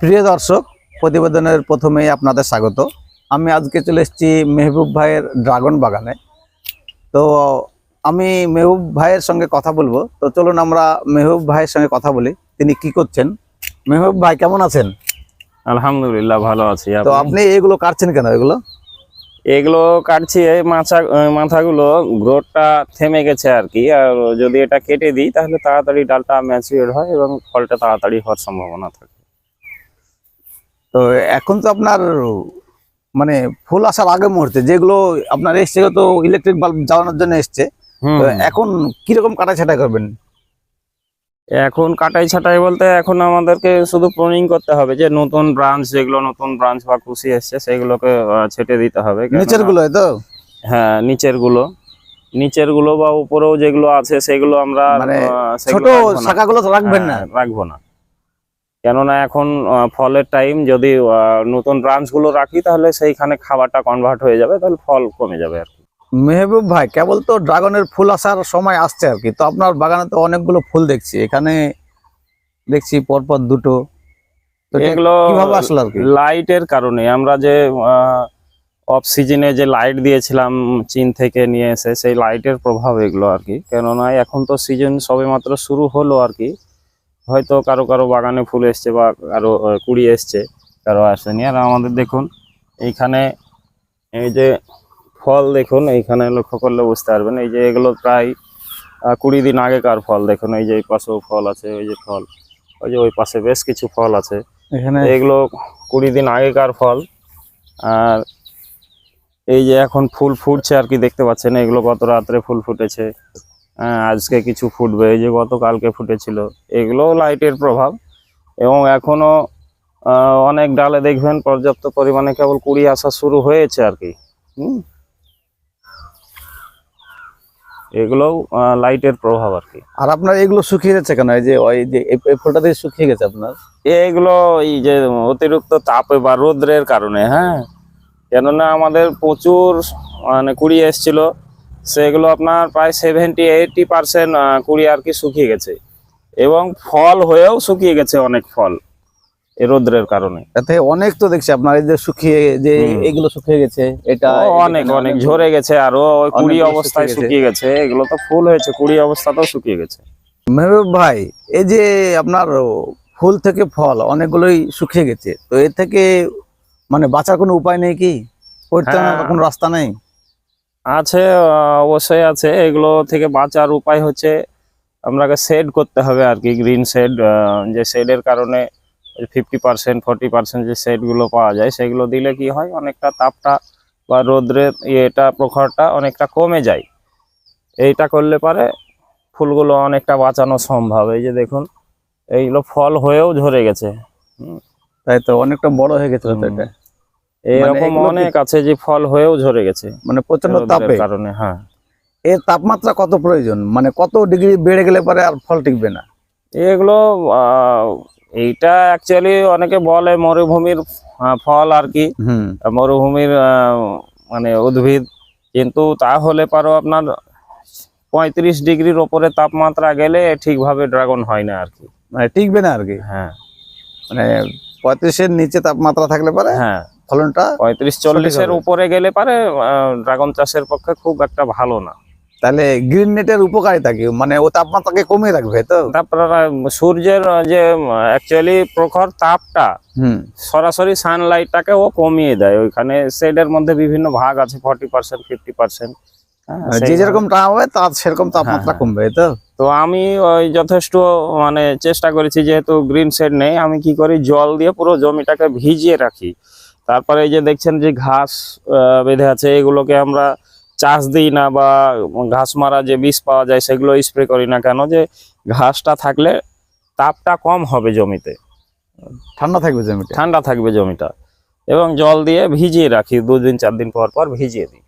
প্রিয় দর্শক প্রতিবেদনের প্রথমেই আপনাদের স্বাগত। আমি আজকে চলে এসেছি মেহবুব ভাইয়ের ড্রাগন বাগানে। তো আমি মেহবুব ভাইয়ের সঙ্গে কথা বলব। তো চলুন আমরা মেহবুব ভাইয়ের সঙ্গে কথা বলি তিনি কি করছেন? মেহবুব ভাই কেমন আছেন? আলহামদুলিল্লাহ ভালো আছি। তো আপনি? এগুলো কাটছেন কেন এগুলো? এগুলো কাটছি এই মাছা মাথাগুলো গ্রোথটা থেমে গেছে আর কি। আর যদি এটা কেটে দিই তাহলে তাড়াতাড়ি ডালটা ম্যাচিওর হয় এবং ফলটা তাড়াতাড়ি হওয়ার সম্ভাবনা থাকে। তো এখন তো আপনার মানে ফুল আসার আগে মুহূর্তে যেগুলো আপনার এসছে তো ইলেকট্রিক বাল্ব জ্বালানোর জন্য এসছে। এখন কীরকম কাটা ছাটা করবেন? এখন কাটাই ছাটাই বলতে এখন আমাদেরকে শুধু প্রুনিং করতে হবে যে নতুন ব্রাঞ্চ যেগুলো নতুন ব্রাঞ্চ বা কুশি এসছে সেগুলোকে ছেটে দিতে হবে। নিচেরগুলো তো? হ্যাঁ নিচেরগুলো নিচেরগুলো বা উপরেও যেগুলো আছে সেগুলো আমরা মানে ছোট শাখাগুলো তো রাখবেন না? হ্যাঁ, রাখব না। কেননা এখন ফলের টাইম যদি নতুন ব্রাঞ্চগুলো রাখি তাহলে সেইখানে খাবারটা কনভার্ট হয়ে যাবে তাহলে ফল কমে যাবে আর কি। মেহবুব ভাই কেবল তো ড্রাগনের ফুল আসার সময় আসছে আর কি তো আপনার বাগানে তো অনেকগুলো ফুল দেখছি এখানে দেখছি পরপর দুটো। এগুলো লাইটের কারণে আমরা যে অফ সিজনে যে লাইট দিয়েছিলাম চীন থেকে নিয়ে এসে সেই লাইটের প্রভাব এগুলো আর কি। কেননা এখন তো সিজন সবেমাত্র শুরু হলো আর কি। হয়তো কারও কারও বাগানে ফুল এসছে বা কারও কুড়ি এসছে কারও আসেনি। আর আমাদের দেখুন এইখানে এই যে ফল দেখুন এইখানে লক্ষ্য করলে বুঝতে পারবেন। এই যে এগুলো প্রায় কুড়ি দিন আগেকার ফল দেখুন। এই যে এই পাশেও ফল আছে ওই যে ফল ওই যে ওই পাশে বেশ কিছু ফল আছে। এখানে এগুলো কুড়ি দিন আগেকার ফল। আর এই যে এখন ফুল ফুটছে আর কি দেখতে পাচ্ছেন এগুলো গত রাত্রে ফুল ফুটেছে। আজকে কিছু ফুটবে এই যে গতকালকে ফুটেছিল এগুলো লাইটের প্রভাব। এবং এখনও আহ, অনেক ডালে দেখবেন পর্যাপ্ত পরিমাণে কেবল কুড়ি আসা শুরু হয়েছে আর কি হুম? এগুলোও লাইটের প্রভাব আর কি। আর আপনার এগুলো শুকিয়ে যাচ্ছে কেন? এই যে ওই যে এই ফুলটা দিয়ে শুকিয়ে গেছে আপনার? এগুলো এই যে অতিরিক্ত তাপে বা রোদ্রের কারণে হ্যাঁ? কেননা আমাদের প্রচুর মানে কুড়ি এসছিল সেগুলো আপনার প্রায় সেভেন্টি এইটি পার্সেন্ট কুড়ি আর কি শুকিয়ে গেছে। এবং ফল হয়েও শুকিয়ে গেছে অনেক ফল রোদ্রের কারণে। তাতে অনেক তো দেখছি আপনার এই যে শুকিয়ে যে এগুলো শুকিয়ে গেছে এটা অনেক অনেক ঝরে গেছে আরও ওই কুড়ি অবস্থায় শুকিয়ে গেছে এগুলো তো ফুল হয়েছে কুড়ি অবস্থাতেও শুকিয়ে গেছে। মেহবুব ভাই এই যে আপনার ফুল থেকে ফল অনেকগুলোই শুকিয়ে গেছে তো এর থেকে মানে বাঁচার কোনো উপায় নেই কি? হ্যাঁ। কোনো রাস্তা নেই? আছে অবশ্যই আছে। এগুলো থেকে বাঁচার উপায় হচ্ছে আপনাকে শেড করতে হবে আর কি গ্রিন শেড যে শেডের কারণে ফিফটি পার্সেন্ট ফর্টি পার্সেন্ট যে শেডগুলো পাওয়া যায় সেগুলো দিলে কি হয় অনেকটা তাপটা বা রোদ্রের ইয়েটা প্রখরটা অনেকটা কমে যায়। এইটা করলে পারে ফুলগুলো অনেকটা বাঁচানো সম্ভব। এই যে দেখুন এইগুলো ফল হয়েও ঝরে গেছে। তাই তো অনেকটা বড় হয়ে গেছে এটা এগুলো কি- অনেক আছে যে ফল হয়েও ঝরে গেছে মানে প্রচণ্ড রোদ্রের তাপে? কারণে হ্যাঁ। এর তাপমাত্রা কত প্রয়োজন? মানে কত ডিগ্রি বেড়ে গেলে পরে আর ফল টিকবে না? এগুলো এইটা অ্যাকচুয়ালি অনেকে বলে মরুভূমির ফল আর কি। মরুভূমির মানে উদ্ভিদ। কিন্তু তাহলে পারো আপনার পঁয়ত্রিশ ডিগ্রির ওপরে তাপমাত্রা গেলে ঠিকভাবে ড্রাগন হয় না আর কি। মানে টিকবে না আর কি? হ্যাঁ। মানে পঁয়ত্রিশের নিচে তাপমাত্রা থাকলে পরে? হ্যাঁ। ফলনটা পঁয়ত্রিশ চল্লিশের। উপরে গেলে পারে ড্রাগন চাষের পক্ষে খুব একটা ভালো না। তাহলে গ্রিন নেটের উপকারিতা কি? মানে ও তাপমাত্রাকে কমিয়ে রাখবে তো? তারপরে সূর্যের যে অ্যাকচুয়ালি প্রখর তাপটা সরাসরি সানলাইটটাকে ও কমিয়ে দেয়। ওইখানে শেডের মধ্যে বিভিন্ন ভাগ আছে ফর্টি পার্সেন্ট ফিফটি পার্সেন্ট যে যেরকম হবে তার সেরকম তাপমাত্রা হ্যাঁ। কমবে তো? তো আমি ওই যথেষ্ট মানে চেষ্টা করেছি যেহেতু গ্রিন শেড নেই আমি কি করি জল দিয়ে পুরো জমিটাকে ভিজিয়ে রাখি। তারপরে এই যে দেখছেন যে ঘাস বেঁধে আছে এগুলোকে আমরা চাষ দিই না বা ঘাস মারা যে বিষ পাওয়া যায় সেগুলো স্প্রে করি না কেন? যে ঘাসটা থাকলে তাপটা কম হবে জমিতে। ঠান্ডা থাকবে জমিটা ঠান্ডা থাকবে জমিটা। এবং জল দিয়ে ভিজিয়ে রাখি দুদিন চার দিন পর পর ভিজিয়ে দিই।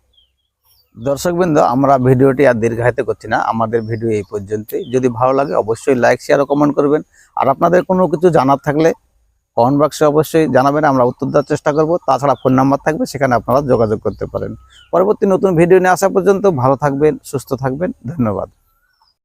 দর্শকবৃন্দ আমরা ভিডিওটি আর দীর্ঘায়িত করছি না। আমাদের ভিডিও এই পর্যন্তই। যদি ভালো লাগে অবশ্যই লাইক শেয়ার ও কমেন্ট করবেন। আর আপনাদের কোনো কিছু জানার থাকলে কমেন্ট বক্সে অবশ্যই জানাবেন, আমরা উত্তর দেওয়ার চেষ্টা করব। তাছাড়া ফোন নাম্বার থাকবে, সেখানে আপনারা যোগাযোগ করতে পারেন। পরবর্তী নতুন ভিডিও নিয়ে আসা পর্যন্ত ভালো থাকবেন, সুস্থ থাকবেন। ধন্যবাদ।